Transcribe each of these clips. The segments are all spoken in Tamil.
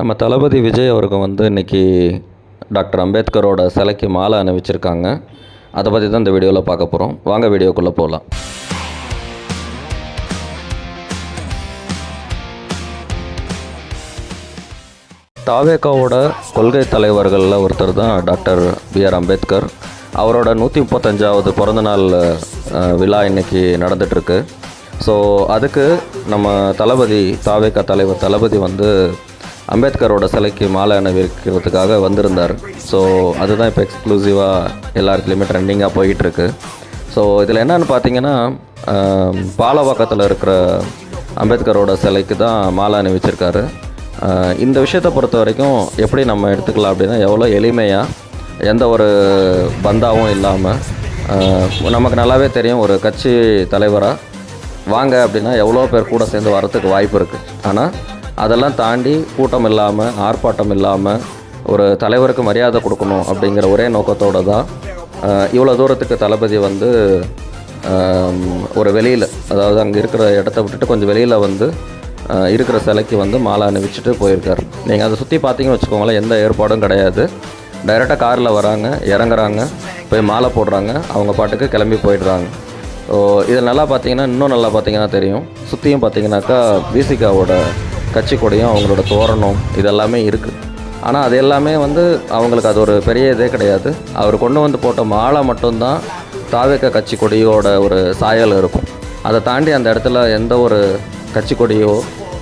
நம்ம தளபதி விஜய் அவருக்கு வந்து இன்றைக்கி டாக்டர் அம்பேத்கரோட சிலைக்கு மாலை அணிவிச்சிருக்காங்க. அதை பற்றி தான் இந்த வீடியோவில் பார்க்க போகிறோம் வாங்க வீடியோக்குள்ளே போகலாம் தாவேக்காவோட கொள்கை தலைவர்களில் ஒருத்தர் தான் டாக்டர் பிஆர் அம்பேத்கர். அவரோட நூற்றி முப்பத்தஞ்சாவது பிறந்தநாள் விழா இன்னைக்கு நடந்துகிட்ருக்கு ஸோ அதுக்கு நம்ம தளபதி தாவேக்கா தலைவர் தளபதி வந்து அம்பேத்கரோட சிலைக்கு மாலை அணிவிக்கிறதுக்காக வந்திருந்தார். ஸோ அதுதான் இப்போ எக்ஸ்க்ளூசிவாக எல்லா இடத்துலையுமே ட்ரெண்டிங்காக போயிட்டுருக்கு. ஸோ இதில் என்னென்னு பார்த்தீங்கன்னா பாலவாக்கத்தில் இருக்கிற அம்பேத்கரோட சிலைக்கு தான் மாலை அணிவிச்சிருக்காரு. இந்த விஷயத்தை பொறுத்த வரைக்கும் எப்படி நம்ம எடுத்துக்கலாம் அப்படின்னா எவ்வளோ எளிமையாக எந்த ஒரு பந்தாவும் இல்லாமல் நமக்கு நல்லாவே தெரியும் ஒரு கட்சி தலைவராக வாங்க அப்படின்னா எவ்வளோ பேர் கூட சேர்ந்து வரத்துக்கு வாய்ப்பு இருக்குது ஆனால் அதெல்லாம் தாண்டி கூட்டம் இல்லாமல் ஆர்ப்பாட்டம் இல்லாமல் ஒரு தலைவருக்கு மரியாதை கொடுக்கணும் அப்படிங்கிற ஒரே நோக்கத்தோடு தான் இவ்வளோ தூரத்துக்கு தளபதி வந்து ஒரு வெளியில் அதாவது அங்கே இருக்கிற இடத்த விட்டுட்டு கொஞ்சம் வெளியில் வந்து இருக்கிற சிலைக்கு வந்து மாலை அணிவிச்சுட்டு போயிருக்கார். நீங்கள் அதை சுற்றி பார்த்தீங்கன்னு வச்சுக்கோங்களேன் எந்த ஏற்பாடும் கிடையாது. டைரெக்டாக காரில் வராங்க இறங்குறாங்க போய் மாலை போடுறாங்க அவங்க பாட்டுக்கு கிளம்பி போயிடுறாங்க. ஸோ இதில் நல்லா பார்த்தீங்கன்னா இன்னும் நல்லா பார்த்தீங்கன்னா தெரியும். சுற்றியும் பார்த்தீங்கன்னாக்கா பிசிகாவோட கட்சி கொடியும் அவங்களோட தோரணம் இதெல்லாமே இருக்குது ஆனால் அது எல்லாமே வந்து அவங்களுக்கு அது ஒரு பெரிய இதே கிடையாது. அவர் கொண்டு வந்து போட்ட மாலை மட்டும்தான் தாவேக்க கட்சி கொடியோட ஒரு சாயல் இருக்கும். அதை தாண்டி அந்த இடத்துல எந்த ஒரு கட்சி கொடியோ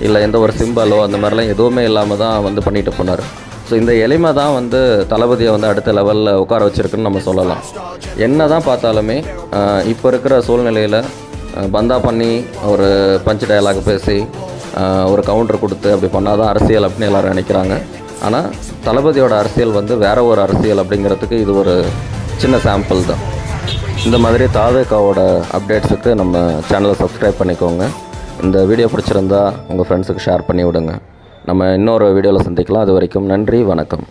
இல்லை எந்த ஒரு சிம்பலோ அந்த மாதிரிலாம் எதுவுமே இல்லாமல் தான் வந்து பண்ணிட்டு போனார். ஸோ இந்த எளிமை தான் வந்து தளபதியை வந்து அடுத்த லெவலில் உட்கார வச்சிருக்குன்னு நம்ம சொல்லலாம். என்ன தான் பார்த்தாலுமே இப்போ இருக்கிற சூழ்நிலையில் பந்தா பண்ணி ஒரு பஞ்ச் டயலாக் பேசி ஒரு கவுண்டர் கொடுத்து அப்படி பண்ணால் தான் அரசியல் அப்படின்னு எல்லோரும் நினைக்கிறாங்க. ஆனால் தளபதியோட அரசியல் வந்து வேற ஒரு அரசியல் அப்படிங்கிறதுக்கு இது ஒரு சின்ன சாம்பிள் தான். இந்த மாதிரி தாவேக்காவோட அப்டேட்ஸுக்கு நம்ம சேனலை சப்ஸ்கிரைப் பண்ணிக்கோங்க. இந்த வீடியோ பிடிச்சிருந்தா உங்கள் ஃப்ரெண்ட்ஸுக்கு ஷேர் பண்ணி விடுங்க நம்ம இன்னொரு வீடியோவில் சந்திக்கலாம். அது வரைக்கும் நன்றி வணக்கம்.